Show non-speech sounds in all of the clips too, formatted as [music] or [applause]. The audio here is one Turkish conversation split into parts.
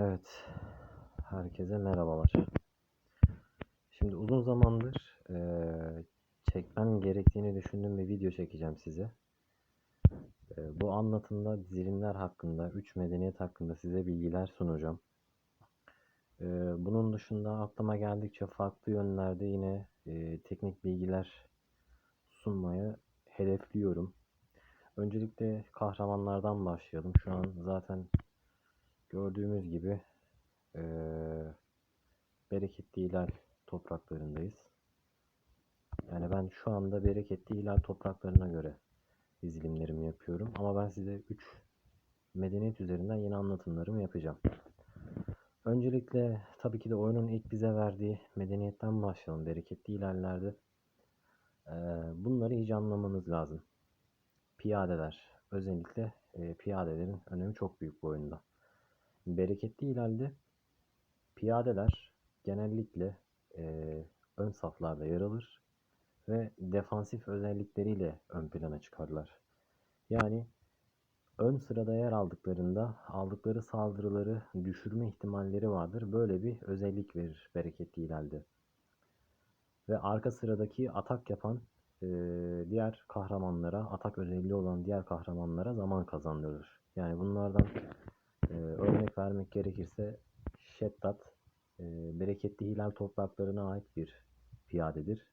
Evet, herkese merhabalar. Şimdi uzun zamandır eee, çekmem gerektiğini düşündüğüm bir video çekeceğim size. Eee, bu anlatımda dizilimler hakkında, üç medeniyet hakkında size bilgiler sunacağım. Eee, bunun dışında aklıma geldikçe farklı yönlerde yine eee, teknik bilgiler sunmayı hedefliyorum. Öncelikle kahramanlardan başlayalım. Şu an zaten gördüğümüz gibi eee bereketli hilal topraklarındayız. Yani ben şu anda bereketli hilal topraklarına göre dizilimlerimi yapıyorum. Ama ben size 3 medeniyet üzerinden yeni anlatımlarımı yapacağım. Öncelikle tabii ki de oyunun ilk bize verdiği medeniyetten başlayalım. Bereketli hilallerde eee, bunları iyice anlamanız lazım. Piyadeler. Özellikle eee, piyadelerin önemi çok büyük bu oyunda. Bereketli hilalde piyadeler genellikle eee, ön saflarda yer alır ve defansif özellikleriyle ön plana çıkarlar. Yani ön sırada yer aldıklarında aldıkları saldırıları düşürme ihtimalleri vardır. Böyle bir özellik verir bereketli hilalde. Ve arka sıradaki atak yapan eee, diğer kahramanlara, atak özelliği olan diğer kahramanlara zaman kazandırır. Yani bunlardan eee, örnek vermek gerekirse Şeddat eee, bereketli hilal topraklarına ait bir piyadedir.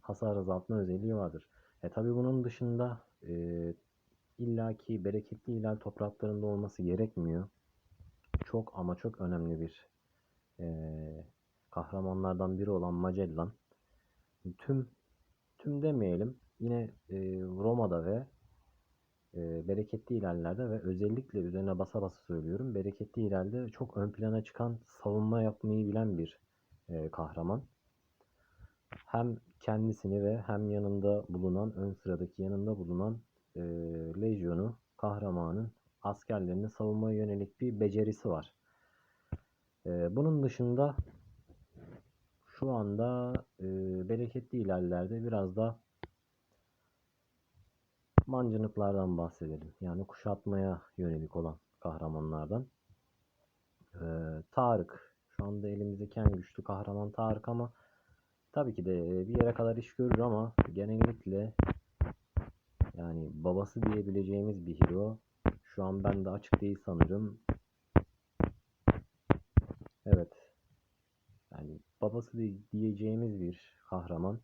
Hasar azaltma özelliği vardır. E tabi bunun dışında eee illaki bereketli hilal topraklarında olması gerekmiyor. Çok ama çok önemli bir eee, kahramanlardan biri olan Magellan tüm tüm demeyelim yine eee, Roma'da ve eee, bereketli ilerlerde ve özellikle üzerine basa basa söylüyorum bereketli ileride çok ön plana çıkan savunma yapmayı bilen bir eee, kahraman. Hem kendisini ve hem yanında bulunan ön sıradaki yanında bulunan eee lejyonu kahramanın askerlerini savunmaya yönelik bir becerisi var. Eee, bunun dışında şu anda eee, bereketli ilerlerde biraz da mancınıklardan bahsedelim. Yani kuşatmaya yönelik olan kahramanlardan. Eee, Tarık. Şu anda elimizdeki en güçlü kahraman Tarık ama tabii ki de bir yere kadar iş görür ama genellikle yani babası diyebileceğimiz bir hero. Şu an ben de açık değil sanırım. Evet. Yani babası di- diyeceğimiz bir kahraman.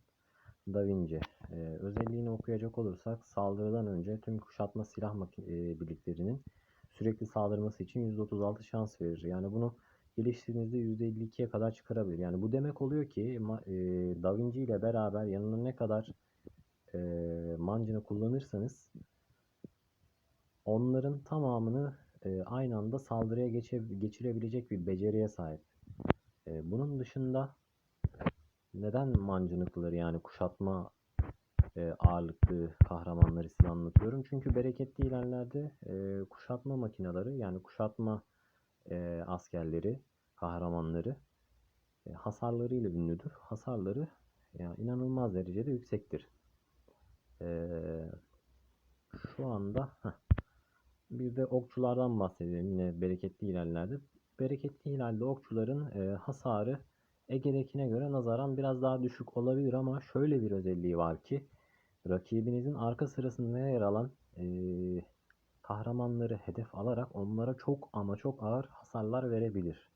Da Vinci. Ee, özelliğini okuyacak olursak saldırıdan önce tüm kuşatma silah e, birliklerinin sürekli saldırması için %36 şans verir. Yani bunu geliştirdiğinizde %52'ye kadar çıkarabilir. Yani bu demek oluyor ki e, Da Vinci ile beraber yanına ne kadar e, mancını kullanırsanız onların tamamını e, aynı anda saldırıya geçe, geçirebilecek bir beceriye sahip. E, bunun dışında neden mancınıkları yani kuşatma e, ağırlıklı kahramanları size anlatıyorum? Çünkü bereketli ilerlerde e, kuşatma makineleri yani kuşatma e, askerleri, kahramanları e, hasarlarıyla ünlüdür. Hasarları yani inanılmaz derecede yüksektir. Ee, şu anda heh, bir de okçulardan bahsedelim yine bereketli hilallerde. Bereketli hilalde okçuların e, hasarı Ege'dekine göre nazaran biraz daha düşük olabilir ama şöyle bir özelliği var ki rakibinizin arka sırasında yer alan e, kahramanları hedef alarak onlara çok ama çok ağır hasarlar verebilir.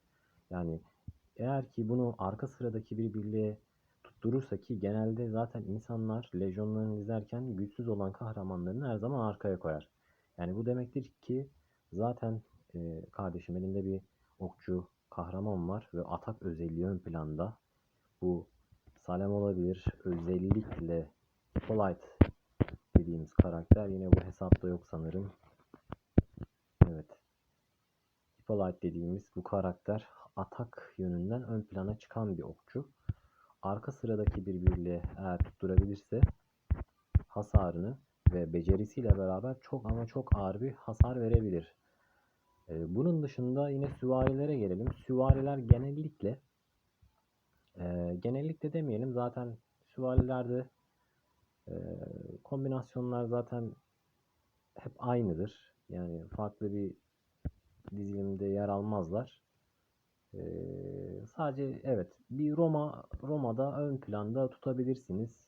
Yani eğer ki bunu arka sıradaki bir birliğe tutturursa ki genelde zaten insanlar lejyonlarını izlerken güçsüz olan kahramanlarını her zaman arkaya koyar. Yani bu demektir ki zaten e, kardeşim elinde bir okçu kahraman var ve atak özelliği ön planda. Bu Salem olabilir. Özellikle Polite dediğimiz karakter yine bu hesapta yok sanırım. Evet. Hippolyte dediğimiz bu karakter atak yönünden ön plana çıkan bir okçu. Arka sıradaki bir birliğe eğer tutturabilirse hasarını ve becerisiyle beraber çok ama çok ağır bir hasar verebilir. Ee, bunun dışında yine süvarilere gelelim. Süvariler genellikle e, genellikle demeyelim zaten süvarilerde e, kombinasyonlar zaten hep aynıdır. Yani farklı bir dizilimde yer almazlar. Ee, sadece evet bir Roma Roma'da ön planda tutabilirsiniz.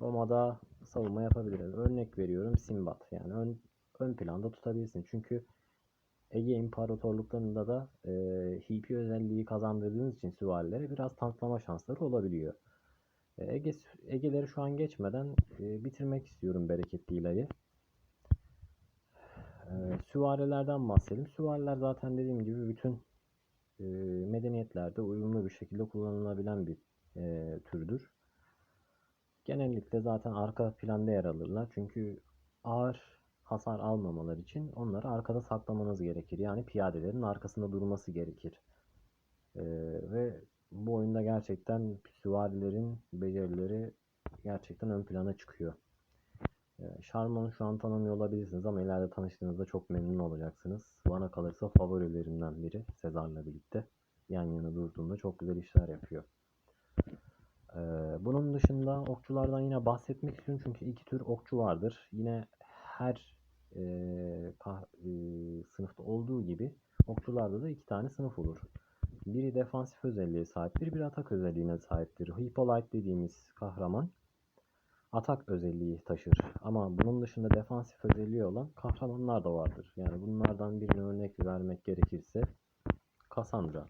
Roma'da savunma yapabiliriz. Örnek veriyorum Simbat. Yani ön, ön planda tutabilirsiniz. Çünkü Ege İmparatorluklarında da e, HP özelliği kazandırdığınız için süvarilere biraz tanklama şansları olabiliyor. E, Ege, Ege'leri şu an geçmeden e, bitirmek istiyorum bereketli ilayı. E, süvarilerden bahsedelim. Süvariler zaten dediğim gibi bütün e, medeniyetlerde uyumlu bir şekilde kullanılabilen bir e, türdür. Genellikle zaten arka planda yer alırlar. Çünkü ağır hasar almamalar için onları arkada saklamanız gerekir. Yani piyadelerin arkasında durması gerekir. Ee, ve bu oyunda gerçekten süvarilerin becerileri gerçekten ön plana çıkıyor. Ee, Sharman'ı şu an tanımıyor olabilirsiniz ama ileride tanıştığınızda çok memnun olacaksınız. Bana kalırsa favorilerimden biri Sezar'la birlikte. Yan yana durduğunda çok güzel işler yapıyor. Ee, bunun dışında okçulardan yine bahsetmek istiyorum çünkü iki tür okçu vardır. Yine her e, kah- e, sınıfta olduğu gibi okçularda da iki tane sınıf olur. Biri defansif özelliğe sahiptir, bir atak özelliğine sahiptir. Hippolyte dediğimiz kahraman atak özelliği taşır. Ama bunun dışında defansif özelliği olan kahramanlar da vardır. Yani bunlardan birine örnek vermek gerekirse Cassandra.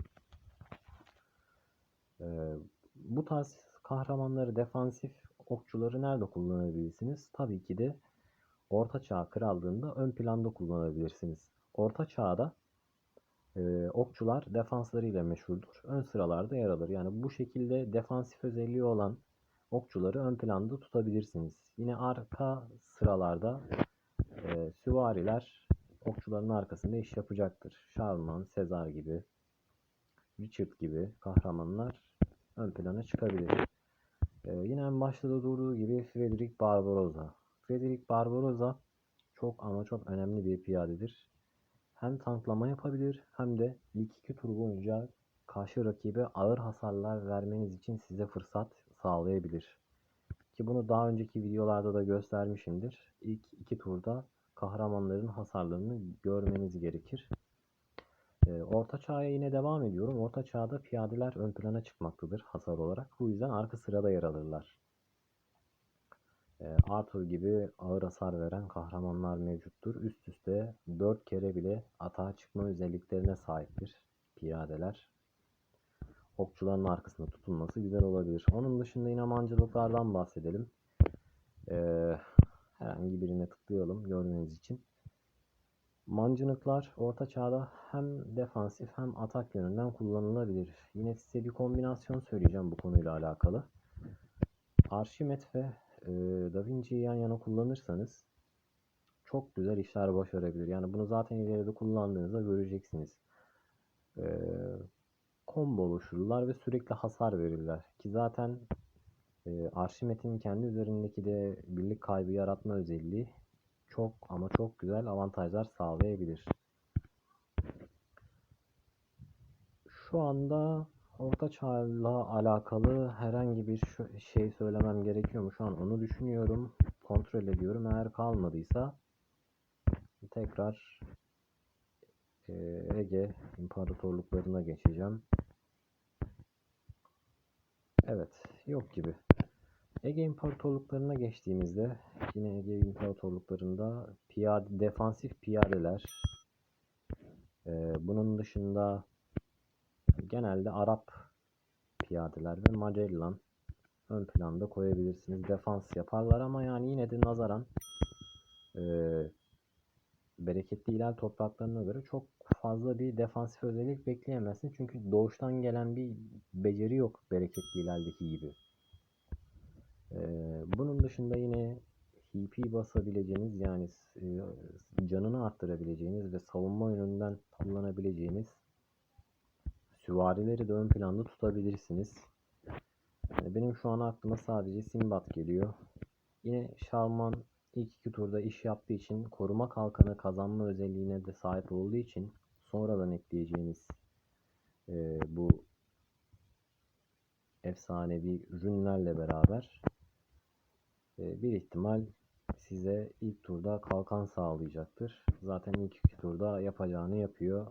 Ee, bu tarz kahramanları defansif okçuları nerede kullanabilirsiniz? Tabii ki de Orta Çağ Krallığında ön planda kullanabilirsiniz. Orta Çağ'da e, okçular defanslarıyla meşhurdur. Ön sıralarda yer alır. Yani bu şekilde defansif özelliği olan okçuları ön planda tutabilirsiniz. Yine arka sıralarda e, süvariler okçuların arkasında iş yapacaktır. Charlemagne, Sezar gibi, Richard gibi kahramanlar ön plana çıkabilir. Ee, yine en başta da durduğu gibi Frederick Barbarossa. Frederick Barbarossa çok ama çok önemli bir piyadedir. Hem tanklama yapabilir hem de ilk iki tur boyunca karşı rakibe ağır hasarlar vermeniz için size fırsat sağlayabilir. Ki bunu daha önceki videolarda da göstermişimdir. İlk iki turda kahramanların hasarlarını görmeniz gerekir. Ee, Orta Çağ'a yine devam ediyorum. Orta Çağ'da piyadeler ön plana çıkmaktadır hasar olarak. Bu yüzden arka sırada yer alırlar. Ee, Arthur gibi ağır hasar veren kahramanlar mevcuttur. Üst üste 4 kere bile atağa çıkma özelliklerine sahiptir piyadeler. Okçuların arkasında tutulması güzel olabilir. Onun dışında yine mancılıklardan bahsedelim. Ee, herhangi birine tıklayalım görmeniz için. Mancınıklar Orta Çağ'da hem defansif hem atak yönünden kullanılabilir. Yine size bir kombinasyon söyleyeceğim bu konuyla alakalı. Arşimet ve e, Da Vinci'yi yan yana kullanırsanız çok güzel işler başarabilir. Yani bunu zaten ileride kullandığınızda göreceksiniz. E, combo oluştururlar ve sürekli hasar verirler. Ki zaten e, Arşimet'in kendi üzerindeki de birlik kaybı yaratma özelliği çok ama çok güzel avantajlar sağlayabilir. Şu anda Orta Çağ'la alakalı herhangi bir şey söylemem gerekiyor mu? Şu an onu düşünüyorum. Kontrol ediyorum. Eğer kalmadıysa tekrar Ege İmparatorluklarına geçeceğim. Evet, yok gibi. Ege İmparatorluklarına geçtiğimizde yine Ege İmparatorluklarında piyade, defansif piyadeler bunun dışında genelde Arap piyadeler ve Magellan ön planda koyabilirsiniz. Defans yaparlar ama yani yine de nazaran e, bereketli ilal topraklarına göre çok fazla bir defansif özellik bekleyemezsin. Çünkü doğuştan gelen bir beceri yok bereketli ilaldeki gibi. Ee, bunun dışında yine HP basabileceğiniz yani e, canını arttırabileceğiniz ve savunma yönünden kullanabileceğiniz süvarileri de ön planda tutabilirsiniz. Yani benim şu an aklıma sadece Simbat geliyor. Yine Şarman ilk iki turda iş yaptığı için koruma kalkanı kazanma özelliğine de sahip olduğu için sonradan ekleyeceğiniz e, bu efsanevi ürünlerle beraber e, bir ihtimal size ilk turda kalkan sağlayacaktır. Zaten ilk iki turda yapacağını yapıyor.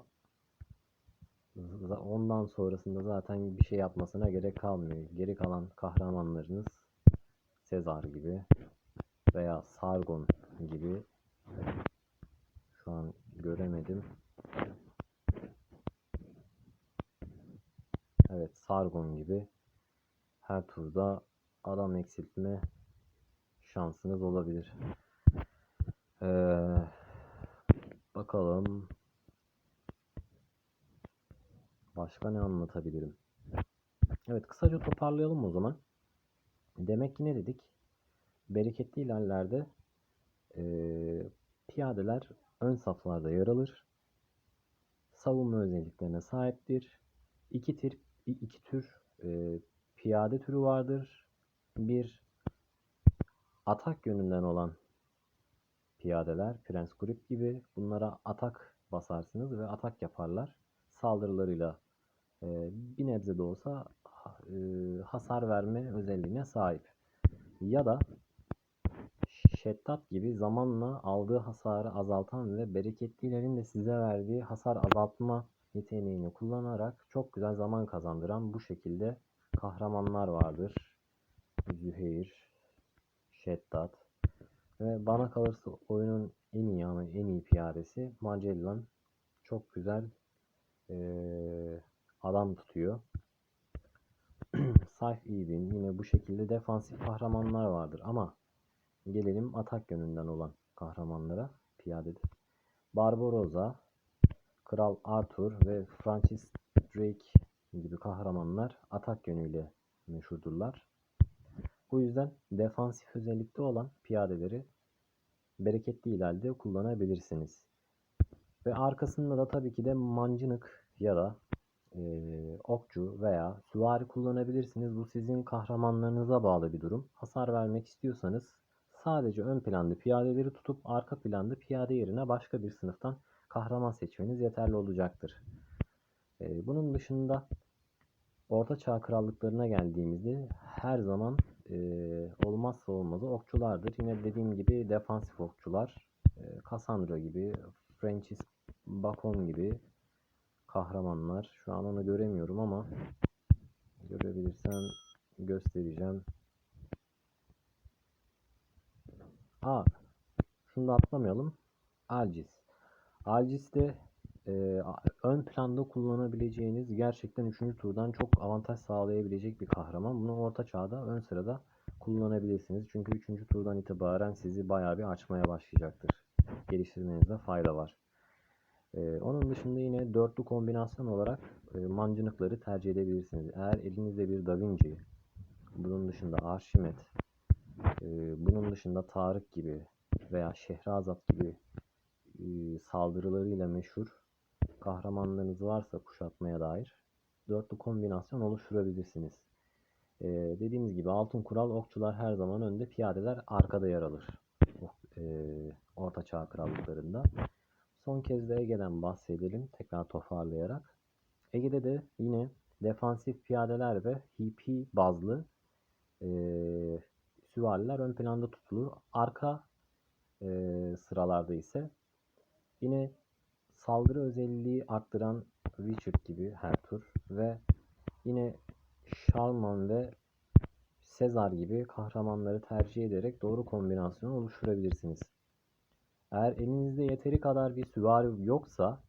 Ondan sonrasında zaten bir şey yapmasına gerek kalmıyor. Geri kalan kahramanlarınız Sezar gibi veya Sargon gibi şu an göremedim. Evet, Sargon gibi her turda adam eksiltme şansınız olabilir. Ee, bakalım başka ne anlatabilirim? Evet, kısaca toparlayalım o zaman. Demek ki ne dedik? Bereketli ilerlerde eee, piyadeler ön saflarda yer alır. Savunma özelliklerine sahiptir. İki tür, iki tür eee, piyade türü vardır. Bir atak yönünden olan piyadeler, Prens Grip gibi bunlara atak basarsınız ve atak yaparlar. Saldırılarıyla eee, bir nebze de olsa eee, hasar verme özelliğine sahip. Ya da Şeddat gibi zamanla aldığı hasarı azaltan ve bereketlilerin de size verdiği hasar azaltma yeteneğini kullanarak çok güzel zaman kazandıran bu şekilde kahramanlar vardır. Züheyr, Şeddat ve bana kalırsa oyunun en iyi ama en iyi piyadesi Magellan. Çok güzel eee, adam tutuyor. [clears throat] Sayf Ibn yine bu şekilde defansif kahramanlar vardır ama Gelelim atak yönünden olan kahramanlara, piyade. Barbarossa, Kral Arthur ve Francis Drake gibi kahramanlar atak yönüyle meşhurdurlar. Bu yüzden defansif özellikte olan piyadeleri bereketli ileride kullanabilirsiniz. Ve arkasında da tabii ki de mancınık ya da eee, okçu veya süvari kullanabilirsiniz. Bu sizin kahramanlarınıza bağlı bir durum. Hasar vermek istiyorsanız sadece ön planda piyadeleri tutup arka planda piyade yerine başka bir sınıftan kahraman seçmeniz yeterli olacaktır. Eee, bunun dışında Orta Çağ krallıklarına geldiğimizde her zaman eee, olmazsa olmazı okçulardır. Yine dediğim gibi defansif okçular, eee, Cassandra gibi, Francis Bacon gibi kahramanlar. Şu an onu göremiyorum ama görebilirsem göstereceğim. Aa, şunu da atlamayalım. Alcis. Alcis de e, ön planda kullanabileceğiniz gerçekten 3. turdan çok avantaj sağlayabilecek bir kahraman. Bunu orta çağda ön sırada kullanabilirsiniz. Çünkü 3. turdan itibaren sizi bayağı bir açmaya başlayacaktır. Geliştirmenizde fayda var. E, onun dışında yine dörtlü kombinasyon olarak e, mancınıkları tercih edebilirsiniz. Eğer elinizde bir Da Vinci, bunun dışında Arşimet, ee, bunun dışında Tarık gibi veya Şehrazat gibi e, saldırılarıyla meşhur kahramanlarınız varsa kuşatmaya dair dörtlü kombinasyon oluşturabilirsiniz. Ee, dediğimiz gibi altın kural okçular her zaman önde, piyadeler arkada yer alır. Ok- e, Orta Çağ krallıklarında. Son kez de Ege'den bahsedelim tekrar toparlayarak. Ege'de de yine defansif piyadeler ve HP bazlı e, süvariler ön planda tutulur. Arka e, sıralarda ise yine saldırı özelliği arttıran Richard gibi her tur ve yine Shalman ve Sezar gibi kahramanları tercih ederek doğru kombinasyonu oluşturabilirsiniz. Eğer elinizde yeteri kadar bir süvari yoksa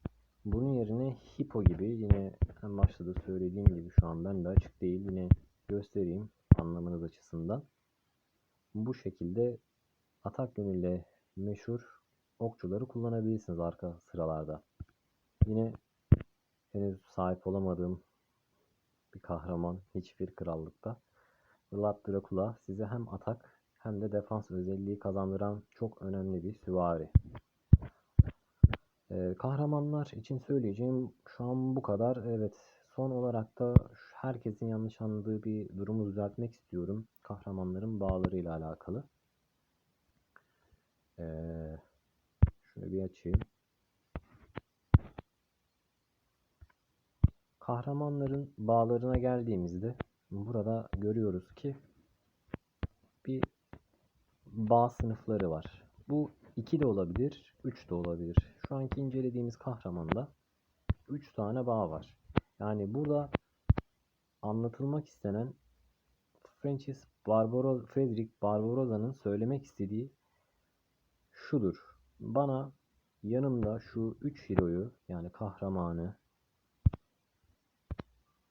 bunun yerine Hippo gibi yine en başta da söylediğim gibi şu an ben de açık değil yine göstereyim anlamanız açısından. Bu şekilde atak yönüyle meşhur okçuları kullanabilirsiniz arka sıralarda. Yine henüz sahip olamadığım bir kahraman hiçbir krallıkta. Vlad Dracula size hem atak hem de defans özelliği kazandıran çok önemli bir süvari. Ee, kahramanlar için söyleyeceğim şu an bu kadar. Evet, son olarak da herkesin yanlış anladığı bir durumu düzeltmek istiyorum. Kahramanların bağlarıyla alakalı. Ee, şunu bir açayım. Kahramanların bağlarına geldiğimizde burada görüyoruz ki bir bağ sınıfları var. Bu 2 de olabilir, 3 de olabilir. Şu anki incelediğimiz kahramanda 3 tane bağ var. Yani burada anlatılmak istenen Francis Barbaro Frederick Barbarosa'nın söylemek istediği şudur. Bana yanımda şu üç hero'yu yani kahramanı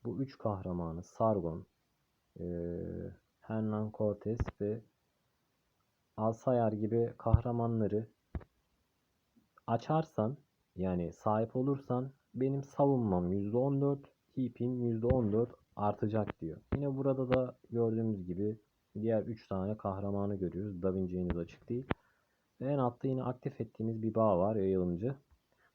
bu üç kahramanı Sargon, eee Hernan Cortez ve Alsayar gibi kahramanları açarsan yani sahip olursan benim savunmam %14, heap'in %14 artacak diyor. Yine burada da gördüğümüz gibi diğer 3 tane kahramanı görüyoruz. Da Vinci henüz açık değil. Ve en altta yine aktif ettiğimiz bir bağ var yayılımcı.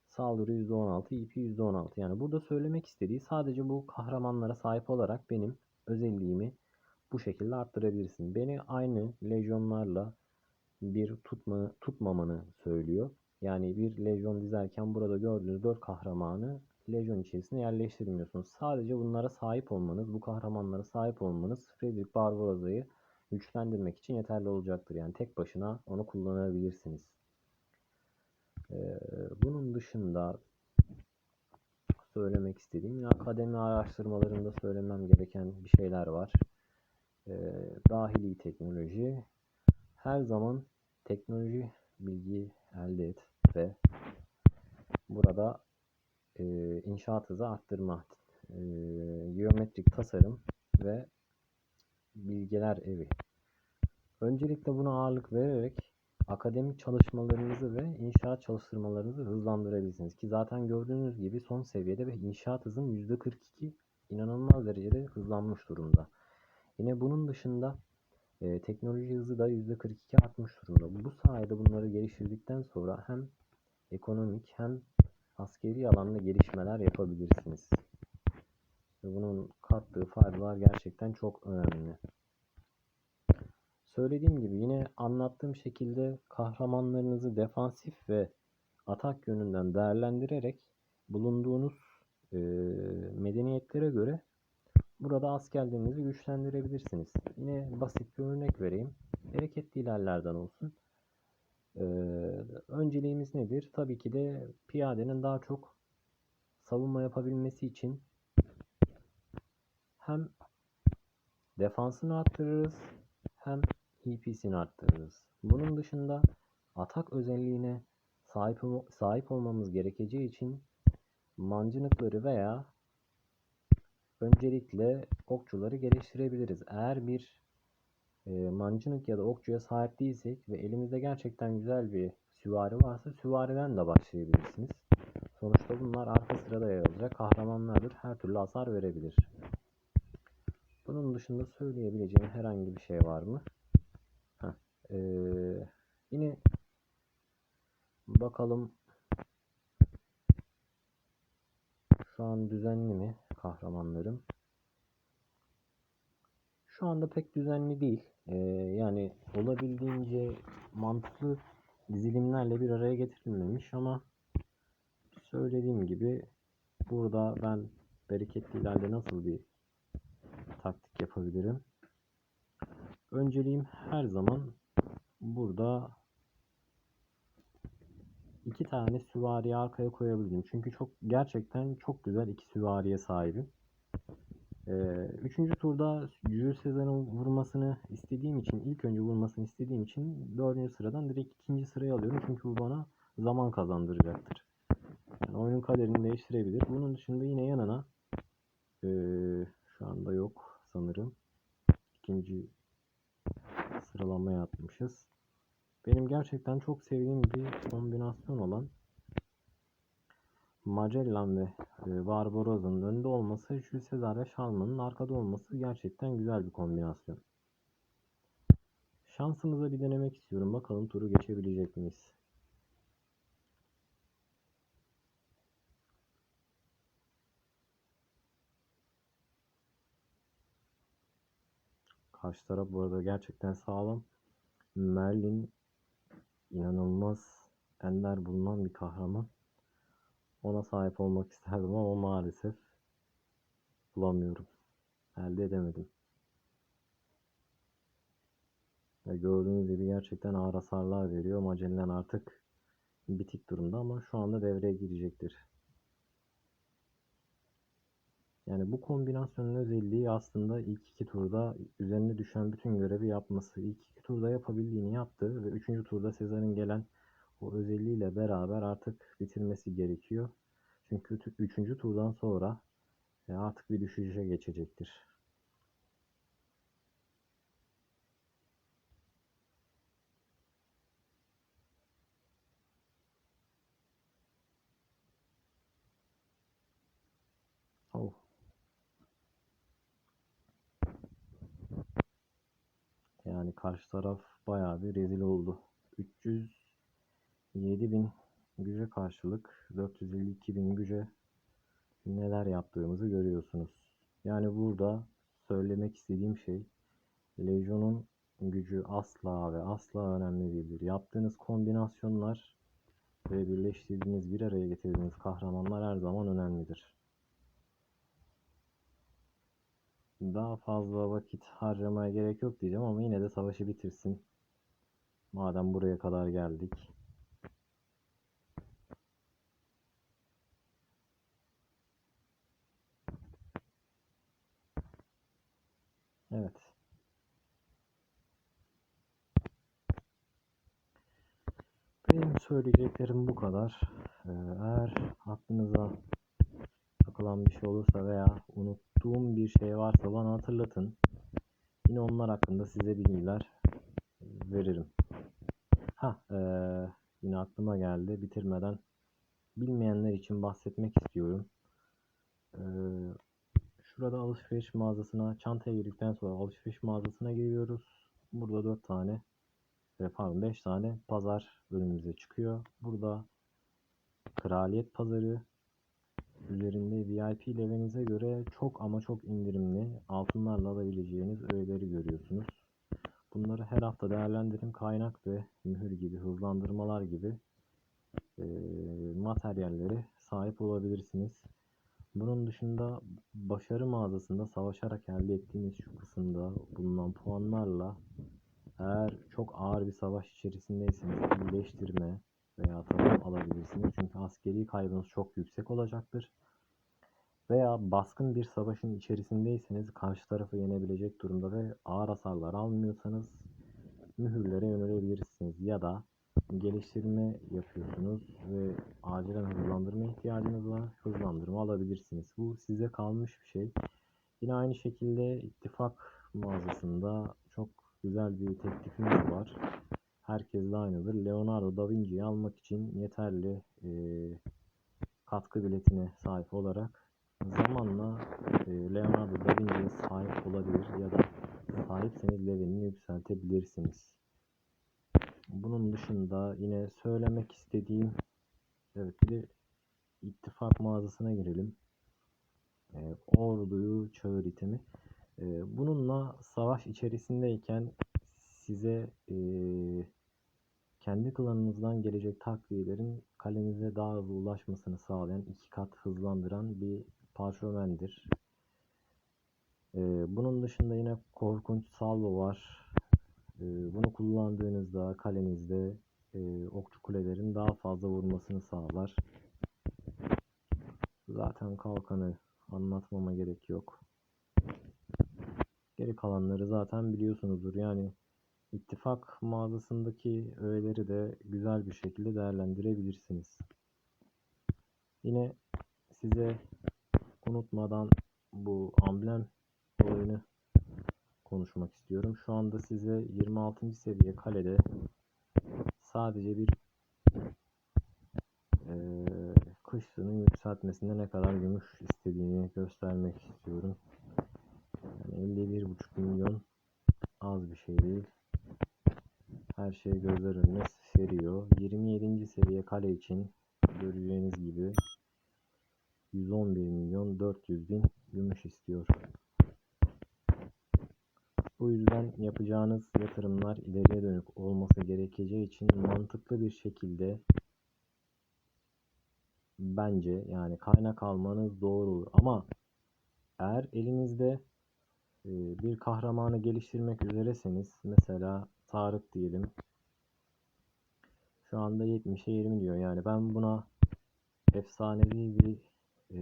Saldırı %16, EP %16. Yani burada söylemek istediği sadece bu kahramanlara sahip olarak benim özelliğimi bu şekilde arttırabilirsin. Beni aynı lejyonlarla bir tutma, tutmamanı söylüyor. Yani bir lejyon dizerken burada gördüğünüz 4 kahramanı lejyon içerisine yerleştirmiyorsunuz. Sadece bunlara sahip olmanız, bu kahramanlara sahip olmanız Frederick Barbarosa'yı güçlendirmek için yeterli olacaktır. Yani tek başına onu kullanabilirsiniz. Ee, bunun dışında söylemek istediğim yine akademi araştırmalarında söylemem gereken bir şeyler var. Ee, dahili teknoloji her zaman teknoloji bilgi elde et ve burada e, inşaat hızı arttırma, e, geometrik tasarım ve bilgiler evi. Öncelikle buna ağırlık vererek akademik çalışmalarınızı ve inşaat çalıştırmalarınızı hızlandırabilirsiniz. Ki zaten gördüğünüz gibi son seviyede ve inşaat hızım %42 inanılmaz derecede hızlanmış durumda. Yine bunun dışında e, teknoloji hızı da %42 artmış durumda. Bu sayede bunları geliştirdikten sonra hem ekonomik hem askeri alanda gelişmeler yapabilirsiniz. Ve bunun kattığı faydalar gerçekten çok önemli. Söylediğim gibi yine anlattığım şekilde kahramanlarınızı defansif ve atak yönünden değerlendirerek bulunduğunuz e, medeniyetlere göre burada askerlerinizi güçlendirebilirsiniz. Yine basit bir örnek vereyim. Hareketli ilerlerden olsun. Ee, önceliğimiz nedir? Tabii ki de piyadenin daha çok savunma yapabilmesi için hem defansını arttırırız hem HP'sini arttırırız. Bunun dışında atak özelliğine sahip, sahip olmamız gerekeceği için mancınıkları veya öncelikle okçuları geliştirebiliriz. Eğer bir e, mancınık ya da okçuya sahip değilsek ve elimizde gerçekten güzel bir süvari varsa süvariden de başlayabilirsiniz. Sonuçta bunlar arka sırada yer alacak kahramanlardır. Her türlü hasar verebilir. Bunun dışında söyleyebileceğim herhangi bir şey var mı? Heh, e, yine bakalım şu an düzenli mi kahramanlarım? Şu anda pek düzenli değil. Ee, yani olabildiğince mantıklı dizilimlerle bir araya getirilmemiş ama söylediğim gibi burada ben bereketli ileride nasıl bir taktik yapabilirim? Önceliğim her zaman burada iki tane süvariyi arkaya koyabildim. Çünkü çok gerçekten çok güzel iki süvariye sahibim. Ee, üçüncü turda Jules Caesar'ın vurmasını istediğim için, ilk önce vurmasını istediğim için dördüncü sıradan direkt ikinci sıraya alıyorum. Çünkü bu bana zaman kazandıracaktır. Yani oyunun kaderini değiştirebilir. Bunun dışında yine yanına ee, şu anda yok sanırım. İkinci sıralamaya atmışız. Benim gerçekten çok sevdiğim bir kombinasyon olan Magellan ve e, Barbarosa'nın önde olması, Jules Caesar ve Shalman'ın arkada olması gerçekten güzel bir kombinasyon. Şansımıza bir denemek istiyorum. Bakalım turu geçebilecek miyiz? Karşı taraf bu arada gerçekten sağlam. Merlin inanılmaz ender bulunan bir kahraman. Ona sahip olmak isterdim ama maalesef bulamıyorum. Elde edemedim. Ve gördüğünüz gibi gerçekten ağır hasarlar veriyor. Magellan artık bitik durumda ama şu anda devreye girecektir. Yani bu kombinasyonun özelliği aslında ilk iki turda üzerine düşen bütün görevi yapması. İlk iki turda yapabildiğini yaptı ve üçüncü turda Sezar'ın gelen o özelliğiyle beraber artık bitirmesi gerekiyor. Çünkü üçüncü turdan sonra e, artık bir düşüşe geçecektir. Oh. Yani karşı taraf bayağı bir rezil oldu. 307 bin güce karşılık 452 bin güce neler yaptığımızı görüyorsunuz. Yani burada söylemek istediğim şey Legion'un gücü asla ve asla önemli değildir. Yaptığınız kombinasyonlar ve birleştirdiğiniz bir araya getirdiğiniz kahramanlar her zaman önemlidir. Daha fazla vakit harcamaya gerek yok diyeceğim ama yine de savaşı bitirsin. Madem buraya kadar geldik. Evet. Benim söyleyeceklerim bu kadar. Ee, Eğer aklınıza takılan bir şey olursa veya unuttuğum bir şey varsa bana hatırlatın. Yine onlar hakkında size bilgiler veririm. Ha, eee, yine aklıma geldi. Bitirmeden bilmeyenler için bahsetmek istiyorum. Eee, şurada alışveriş mağazasına, çantaya girdikten sonra alışveriş mağazasına giriyoruz. Burada 4 tane, e, pardon 5 tane pazar önümüze çıkıyor. Burada Kraliyet Pazarı, üzerinde VIP levenize göre çok ama çok indirimli altınlarla alabileceğiniz öğeleri görüyorsunuz. Bunları her hafta değerlendirin. Kaynak ve mühür gibi hızlandırmalar gibi e, materyallere sahip olabilirsiniz. Bunun dışında başarı mağazasında savaşarak elde ettiğiniz şu kısımda bulunan puanlarla eğer çok ağır bir savaş içerisindeyseniz iyileştirme veya takım alabilirsiniz. Çünkü askeri kaybınız çok yüksek olacaktır. Veya baskın bir savaşın içerisindeyseniz karşı tarafı yenebilecek durumda ve ağır hasarlar almıyorsanız mühürlere yönelebilirsiniz. Ya da geliştirme yapıyorsunuz ve acilen hızlandırma ihtiyacınız var. Hızlandırma alabilirsiniz. Bu size kalmış bir şey. Yine aynı şekilde ittifak mağazasında çok güzel bir teklifimiz var. Herkes de aynıdır. Leonardo da Vinci'yi almak için yeterli e, katkı biletine sahip olarak zamanla e, Leonardo da Vinci'ye sahip olabilir ya da sahipseniz levelini yükseltebilirsiniz. Bunun dışında yine söylemek istediğim evet bir ittifak mağazasına girelim. E, orduyu çağır itemi. E, bununla savaş içerisindeyken size e, kendi klanınızdan gelecek takviyelerin kalenize daha hızlı ulaşmasını sağlayan, iki kat hızlandıran bir parşömendir. Ee, bunun dışında yine korkunç salvo var. Ee, bunu kullandığınızda kalenizde e, okçu kulelerin daha fazla vurmasını sağlar. Zaten kalkanı anlatmama gerek yok. Geri kalanları zaten biliyorsunuzdur. Yani ittifak mağazasındaki öğeleri de güzel bir şekilde değerlendirebilirsiniz. Yine size unutmadan bu amblem olayını konuşmak istiyorum. Şu anda size 26. seviye kalede sadece bir eee kışlının yükseltmesinde ne kadar gümüş istediğini göstermek istiyorum. Yani 51,5 milyon az bir şey değil. Her şey gözler önüne seriyor. 27. seviye kale için göreceğiniz gibi 111 milyon 400 bin gümüş istiyor. Bu yüzden yapacağınız yatırımlar ileriye dönük olması gerekeceği için mantıklı bir şekilde bence yani kaynak almanız doğru olur. Ama eğer elinizde e, bir kahramanı geliştirmek üzereseniz mesela Tarık diyelim. Şu anda 70'e 20 diyor. Yani ben buna efsanevi bir e,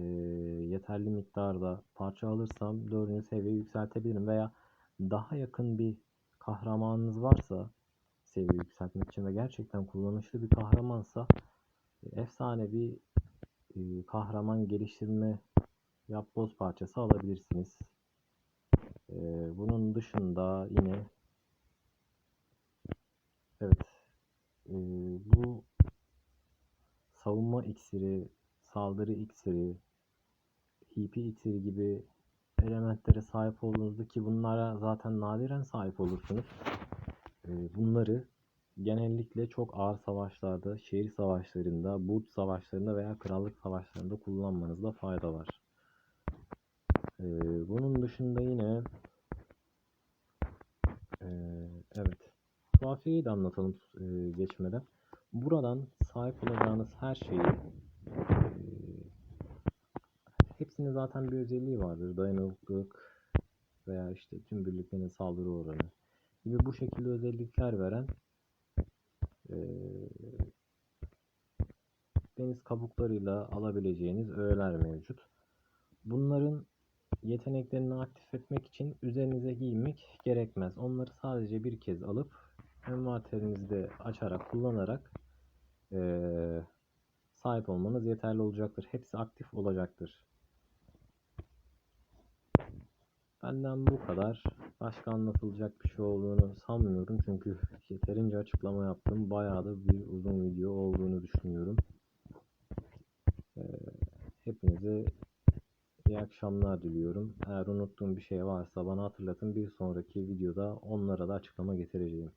yeterli miktarda parça alırsam 4. seviyeyi yükseltebilirim veya daha yakın bir kahramanınız varsa seviye yükseltmek için ve gerçekten kullanışlı bir kahramansa e, efsanevi e, kahraman geliştirme yapboz parçası alabilirsiniz. E, bunun dışında yine evet e, bu savunma iksiri, saldırı iksiri, HP iksiri gibi elementlere sahip olduğunuzda ki bunlara zaten nadiren sahip olursunuz. E, bunları genellikle çok ağır savaşlarda, şehir savaşlarında, bulut savaşlarında veya krallık savaşlarında kullanmanızda fayda var. E, bunun dışında yine e, evet Tuhafiye'yi de anlatalım e, geçmeden. Buradan sahip olacağınız her şeyi e, hepsinin zaten bir özelliği vardır. Dayanıklılık veya işte tüm birliklerin saldırı oranı gibi bu şekilde özellikler veren e, deniz kabuklarıyla alabileceğiniz öğeler mevcut. Bunların yeteneklerini aktif etmek için üzerinize giymek gerekmez. Onları sadece bir kez alıp envanterinizde açarak kullanarak eee, sahip olmanız yeterli olacaktır. Hepsi aktif olacaktır. Benden bu kadar. Başka anlatılacak bir şey olduğunu sanmıyorum. Çünkü yeterince açıklama yaptım. Bayağı da bir uzun video olduğunu düşünüyorum. Eee, hepinize iyi akşamlar diliyorum. Eğer unuttuğum bir şey varsa bana hatırlatın. Bir sonraki videoda onlara da açıklama getireceğim.